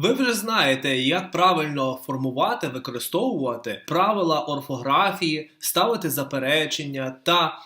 Ви вже знаєте, як правильно формувати, використовувати правила орфографії, ставити заперечення та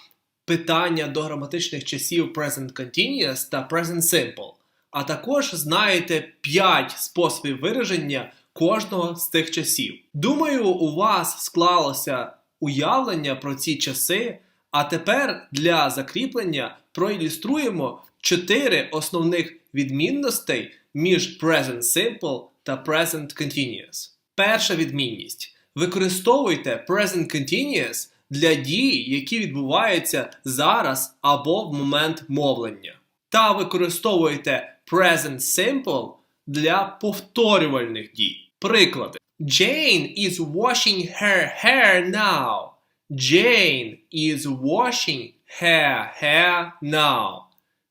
питання до граматичних часів Present Continuous та Present Simple. А також знаєте 5 способів вираження кожного з тих часів. Думаю, у вас склалося уявлення про ці часи, а тепер для закріплення проілюструємо 4 основних відмінностей між Present Simple та Present Continuous. Перша відмінність. Використовуйте Present Continuous для дій, які відбуваються зараз або в момент мовлення. Та використовуйте Present Simple для повторювальних дій. Приклади. Jane is washing her hair now. Jane is washing her hair now.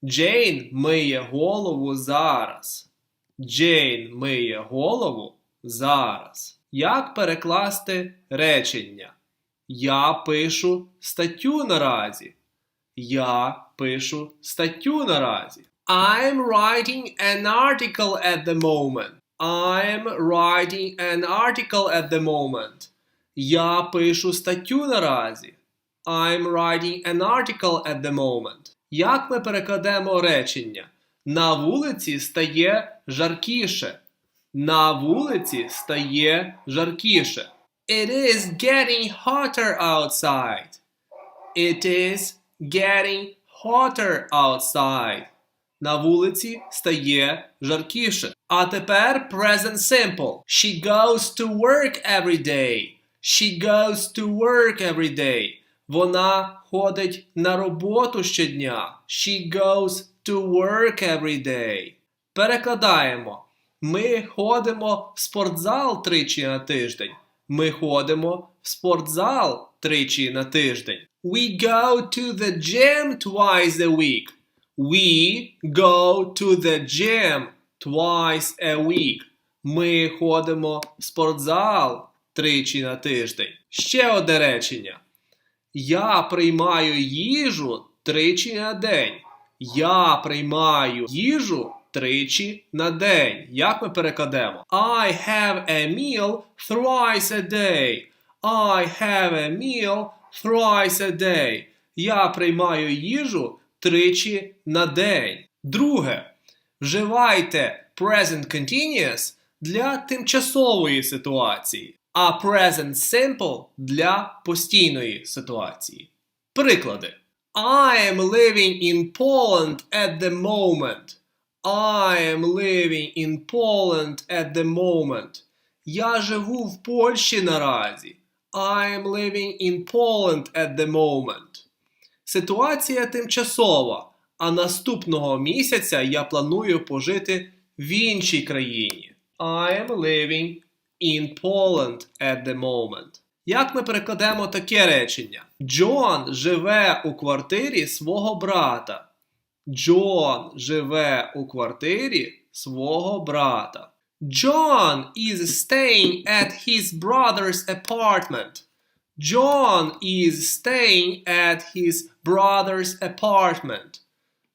Джейн миє голову зараз. Джейн миє голову зараз. Як перекласти речення? Я пишу статтю наразі. Я пишу статтю наразі. I'm writing an article at the moment. I'm writing an article at the moment. Я пишу статтю наразі. I'm writing an article at the moment. Як ми перекладемо речення? На вулиці стає жаркіше. На вулиці стає жаркіше. It is getting hotter outside. It is getting hotter outside. На вулиці стає жаркіше. А тепер present simple. She goes to work every day. She goes to work every day. Вона ходить на роботу щодня. She goes to work every day. Перекладаємо. Ми ходимо в спортзал тричі на тиждень. Ми ходимо в спортзал тричі на тиждень. We go to the gym twice a week. We go to the gym twice a week. Ми ходимо в спортзал тричі на тиждень. Ще одне речення. Я приймаю їжу тричі на день. Я приймаю їжу тричі на день. Як ми перекладемо? I have a meal thrice a day. I have a meal thrice a day. Я приймаю їжу тричі на день. Друге. Вживайте present continuous для тимчасової ситуації, а present simple для постійної ситуації. Приклади. I am living in Poland at the moment. I am living in Poland at the moment. Я живу в Польщі наразі. I am living in Poland at the moment. Ситуація тимчасова, а наступного місяця я планую пожити в іншій країні. I am living in Poland at the moment. Як ми перекладемо таке речення? Джон живе у квартирі свого брата. Джон живе у квартирі свого брата. John is staying at his brother's apartment. John is staying at his brother's apartment.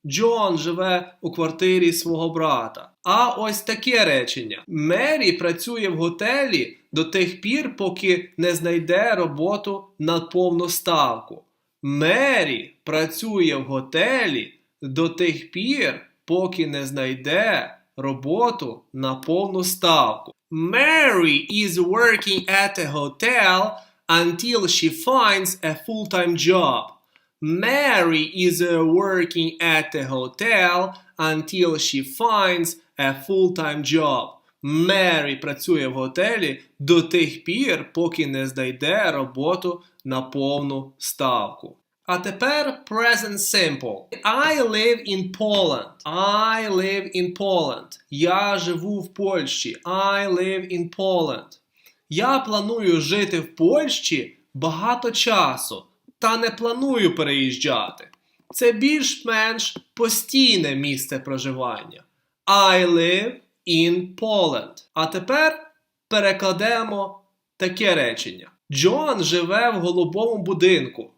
Джон живе у квартирі свого брата. А ось таке речення. Мері працює в готелі до тих пір, поки не знайде роботу на повну ставку. Мері працює в готелі до тих пір, поки не знайде роботу на повну ставку. Mary is working at a hotel until she finds a full-time job. Mary is uh, working at a hotel until she finds a full-time job. Мері працює в готелі до тих пір, поки не знайде роботу на повну ставку. А тепер present simple. I live in Poland. I live in Poland. Я живу в Польщі. I live in Poland. Я планую жити в Польщі багато часу, та не планую переїжджати. Це більш-менш постійне місце проживання. I live in Poland. А тепер перекладемо таке речення. Джон живе в голубому будинку.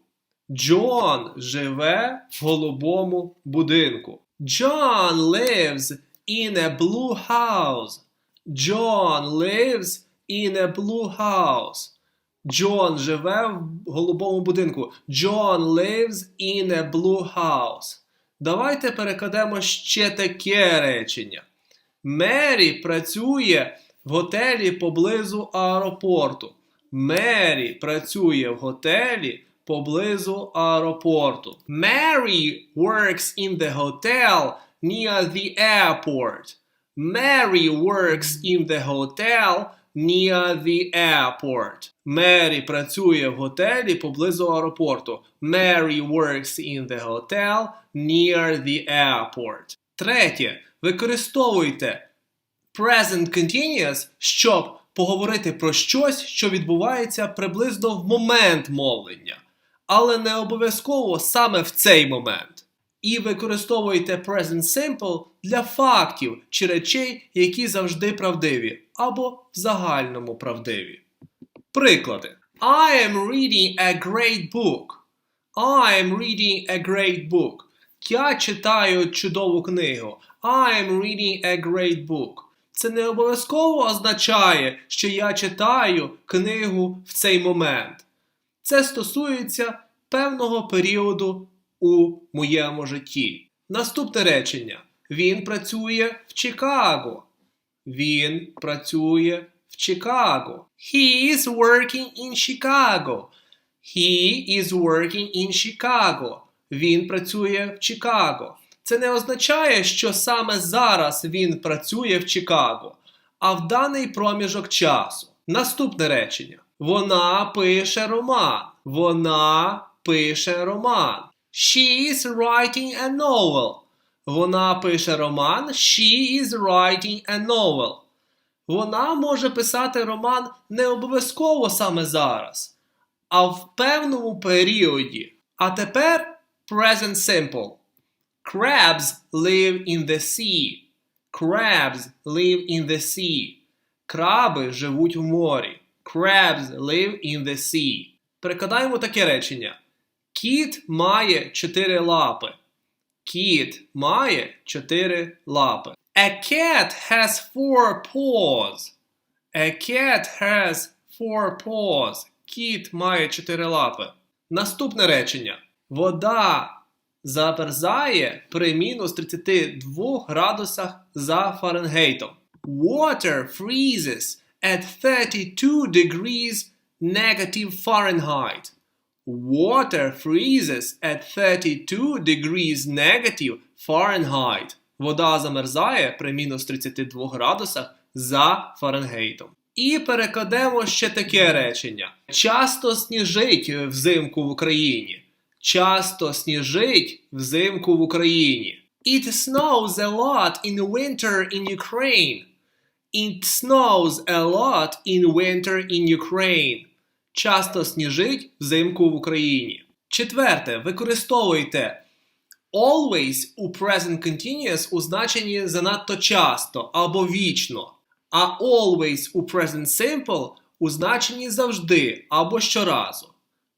Джон живе в голубому будинку. John lives in a blue house. John lives in a blue house. Джон живе в голубому будинку. John lives in a blue house. Давайте перекладемо ще таке речення. Мері працює в готелі поблизу аеропорту. Мері працює в готелі поблизу аеропорту. Mary works in the hotel near the airport. Mary works in the hotel near the airport. Мері працює в готелі поблизу аеропорту. Mary works in the hotel near the airport. Третє. Використовуйте present continuous, щоб поговорити про щось, що відбувається приблизно в момент мовлення, але не обов'язково саме в цей момент. І використовуйте present simple для фактів чи речей, які завжди правдиві, або в загальному правдиві. Приклади. I am reading a great book. I am reading a great book. Я читаю чудову книгу. I am reading a great book. Це не обов'язково означає, що я читаю книгу в цей момент. Це стосується певного періоду у моєму житті. Наступне речення. Він працює в Чикаго. Він працює в Чикаго. He is working in Chicago. He is working in Chicago. Він працює в Чикаго. Це не означає, що саме зараз він працює в Чикаго, а в даний проміжок часу. Наступне речення. Вона пише роман. Вона пише роман. She is writing a novel. Вона пише роман. She is writing a novel. Вона може писати роман не обов'язково саме зараз, а в певному періоді. А тепер present simple. Crabs live in the sea. Crabs live in the sea. Краби живуть в морі. Crabs live in the sea. Перекладаємо таке речення. Кіт має чотири лапи. Кіт має чотири лапи. A cat has four paws. A cat has four paws. Кіт має чотири лапи. Наступне речення. Вода замерзає при мінус 32 градусах за Фаренгейтом. Water freezes at 32 degrees negative Fahrenheit. Water freezes at 32 degrees negative Fahrenheit. Вода замерзає при мінус 32 градусах за Фаренгейтом. І перекладемо ще таке речення. Часто сніжить взимку в Україні. Часто сніжить взимку в Україні. It snows a lot in winter in Ukraine. It snows a lot in winter in Ukraine. Часто сніжить взимку в Україні. Четверте. Використовуйте always у present continuous у значенні занадто часто або вічно. А always у present simple у значенні завжди або щоразу.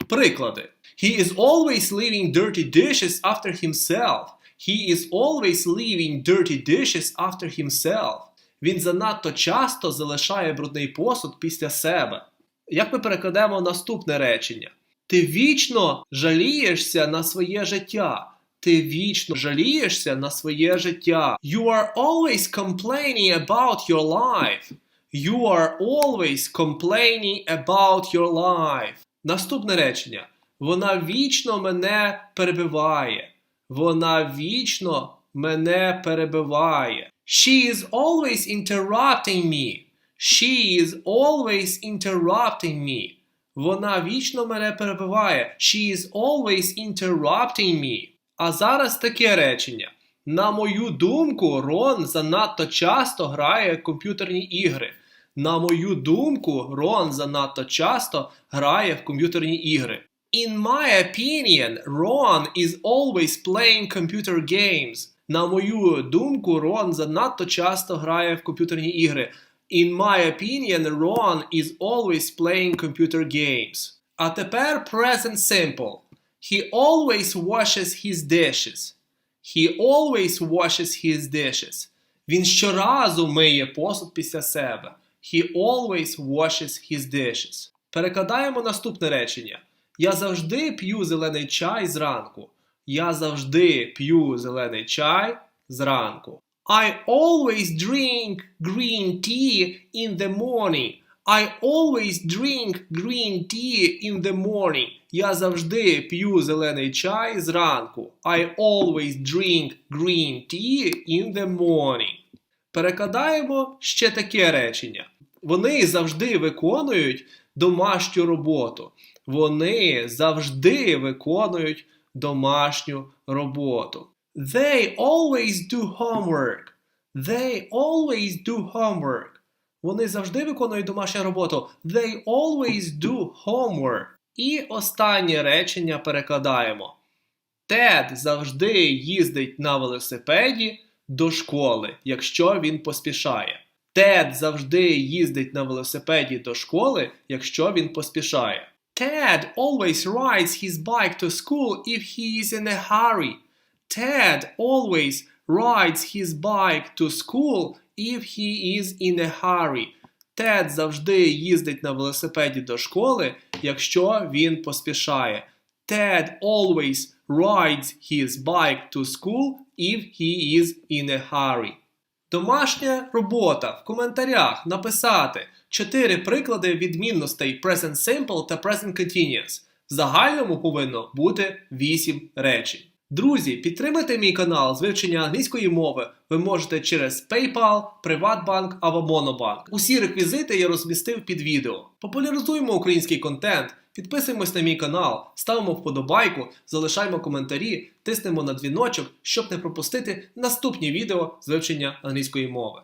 Приклади. He is always leaving dirty dishes after himself. He is always leaving dirty dishes after himself. Він занадто часто залишає брудний посуд після себе. Як ми перекладемо наступне речення? Ти вічно жалієшся на своє життя. Ти вічно жалієшся на своє життя. You are always complaining about your life. You are always complaining about your life. Наступне речення. Вона вічно мене перебиває. Вона вічно мене перебиває. She is always interrupting me. She is always interrupting me. Вона вічно мене перебиває. She is always interrupting me. А зараз таке речення. На мою думку, Рон занадто часто грає комп'ютерні ігри. На мою думку, Рон занадто часто грає в комп'ютерні ігри. In my opinion, Ron is always playing computer games. На мою думку, Рон занадто часто грає в комп'ютерні ігри. In my opinion, Ron is always playing computer games. А тепер present simple. He always washes his dishes. He always washes his dishes. Він щоразу миє посуд після себе. He always washes his dishes. Перекладаємо наступне речення. Я завжди п'ю зелений чай зранку. Я завжди п'ю зелений чай зранку. I always drink green tea in the morning. I always drink green tea in the morning. Я завжди п'ю зелений чай зранку. I always drink green tea in the morning. Перекладаємо ще таке речення. Вони завжди виконують домашню роботу. Вони завжди виконують домашню роботу. They always do homework. They always do homework. Вони завжди виконують домашню роботу. They always do homework. І останнє речення перекладаємо. Тед завжди їздить на велосипеді до школи, якщо він поспішає. Тед завжди їздить на велосипеді до школи, якщо він поспішає. Ted always rides his bike to school if he is in a hurry. Ted always rides his bike to school if he is in a hurry. Тед завжди їздить на велосипеді до школи, якщо він поспішає. Ted always rides his bike to school if he is in a hurry. Домашня робота в коментарях написати 4 приклади відмінностей Present Simple та Present Continuous. В загальному повинно бути 8 речень. Друзі, підтримайте мій канал з вивчення англійської мови. Ви можете через PayPal, Приватбанк або Monobank. Усі реквізити я розмістив під відео. Популяризуємо український контент, підписуємось на мій канал, ставимо вподобайку, залишаємо коментарі, тиснемо на дзвіночок, щоб не пропустити наступні відео з вивчення англійської мови.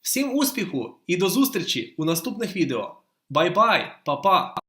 Всім успіху і до зустрічі у наступних відео. Бай-бай, па-па!